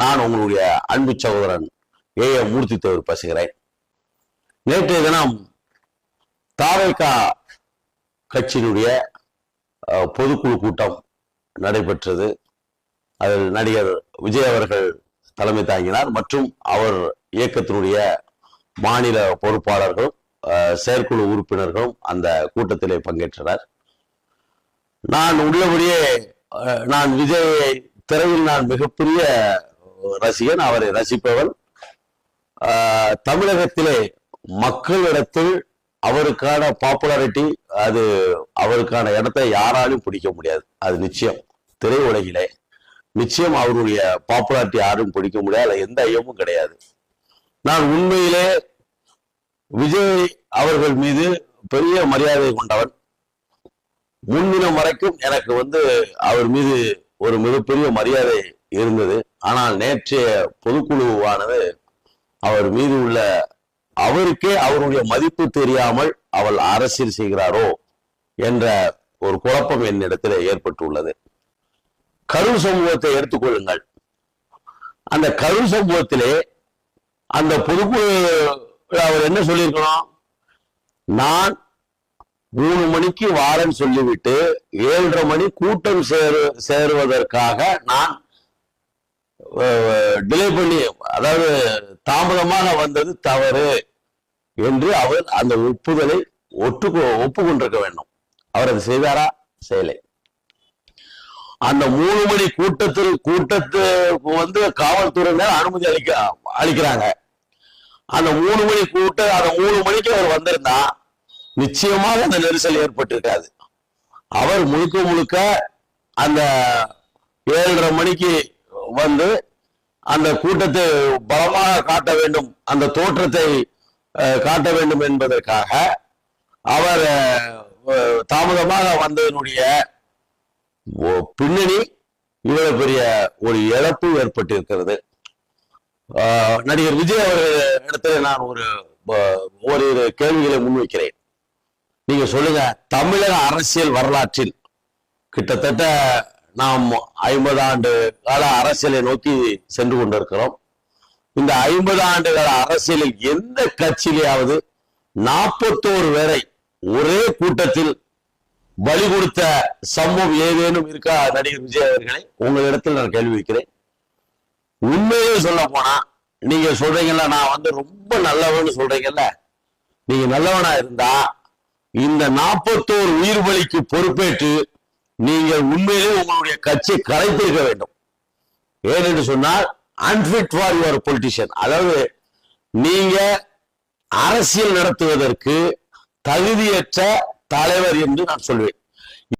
நான் உங்களுடைய அன்பு சகோதரன் ஏ ஏ மூர்த்தி தேவர் பேசுகிறேன். நேற்றைய தினம் தாவேகா கட்சியினுடைய பொதுக்குழு கூட்டம் நடைபெற்றது. அதில் நடிகர் விஜய் அவர்கள் தலைமை தாங்கினார் மற்றும் அவர் இயக்கத்தினுடைய மாநில பொறுப்பாளர்களும் செயற்குழு உறுப்பினர்களும் அந்த கூட்டத்திலே பங்கேற்றனர். நான் உள்ளபடியே நான் விஜயை திரையில் நான் மிகப்பெரிய ரசிகன் அவரை ரசிப்பவன். தமிழகத்திலே மக்களிடத்தில் அவருக்கான பாப்புலாரிட்டி அது அவருக்கான இடத்தை யாராலும் பிடிக்க முடியாது. அது நிச்சயம். திரையுலகிலே நிச்சயம் அவருடைய பாப்புலாரிட்டி யாரும் பிடிக்க முடியாது. எந்த ஐயமும் கிடையாது. நான் உண்மையிலே விஜய் அவர்கள் மீது பெரிய மரியாதை கொண்டவன். முன்தினம் வரைக்கும் எனக்கு வந்து அவர் மீது ஒரு மிகப்பெரிய மரியாதை இருந்தது. ஆனால் நேற்றைய பொதுக்குழுவானது அவர் மீது உள்ள அவருக்கே அவருடைய மதிப்பு தெரியாமல் அவள் அரசியல் செய்கிறாரோ என்ற ஒரு குழப்பம் என்னிடத்தில் ஏற்பட்டுள்ளது. கரூர் சமூகத்தை எடுத்துக்கொள்ளுங்கள். அந்த கரூர் சமூகத்திலே அந்த பொதுக்குழு அவர் என்ன சொல்லியிருக்கணும்? நான் மூணு மணிக்கு வாரன் சொல்லிவிட்டு ஏழரை மணி கூட்டம் சேரு சேருவதற்காக நான் டிலே பண்ணி அதாவது தாமதமாக வந்தது தவறு என்று அவர் அந்த ஒப்புதலை ஒட்டு ஒப்புக்கொண்டிருக்க வேண்டும். அவர் அதை செய்தாரா? செய்யலை. அந்த மூணு மணி கூட்டத்தில் கூட்டத்துக்கு வந்து காவல்துறையினர் அனுமதி அளிக்க அளிக்கிறாங்க. அந்த மூணு மணி கூட்டம் அந்த மூணு மணிக்கு அவர் வந்திருந்தா நிச்சயமாக அந்த நெரிசல் ஏற்பட்டிருக்காது. அவர் முழுக்க முழுக்க அந்த ஏழரை மணிக்கு வந்து அந்த கூட்டத்தை பலமாக காட்ட வேண்டும் அந்த தோற்றத்தை காட்ட வேண்டும் என்பதற்காக அவர் தாமதமாக வந்ததனுடைய ஓ- பின்னணி இவ்வளவு பெரிய ஒரு இழப்பு ஏற்பட்டிருக்கிறது. நடிகர் விஜய் அவர்கள் இடத்துல நான் ஒரு ஓரிரு கேள்விகளை முன்வைக்கிறேன். நீங்க சொல்லுங்க தமிழக அரசியல் வரலாற்றில் கிட்டத்தட்ட நாம் ஐம்பது ஆண்டு கால அரசியலை நோக்கி சென்று கொண்டிருக்கிறோம். இந்த ஐம்பது ஆண்டு கால அரசியலில் எந்த கட்சியிலேயாவது நாற்பத்தோரு பேரை ஒரே கூட்டத்தில் பலி கொடுத்த சம்பவம் ஏதேனும் இருக்கா நடிகர் விஜய் அவர்களை? உங்களிடத்தில் நான் கேள்வி வைக்கிறேன். உண்மையே சொல்ல போனா நீங்க சொல்றீங்கல்ல நான் வந்து ரொம்ப நல்லவன்னு சொல்றீங்கல்ல? நீங்க நல்லவனா இருந்தா இந்த நாற்பத்தோரு உயிர் பலிக்கு பொறுப்பேற்று நீங்கள் உண்மையிலே உங்களுடைய கட்சியை கலைத்திருக்க வேண்டும். ஏனென்று சொன்னால் அன்பிட் ஃபார் யுவர் பொலிட்டிஷியன் அதாவது நீங்க அரசியல் நடத்துவதற்கு தகுதியற்ற தலைவர் என்று நான் சொல்வேன்.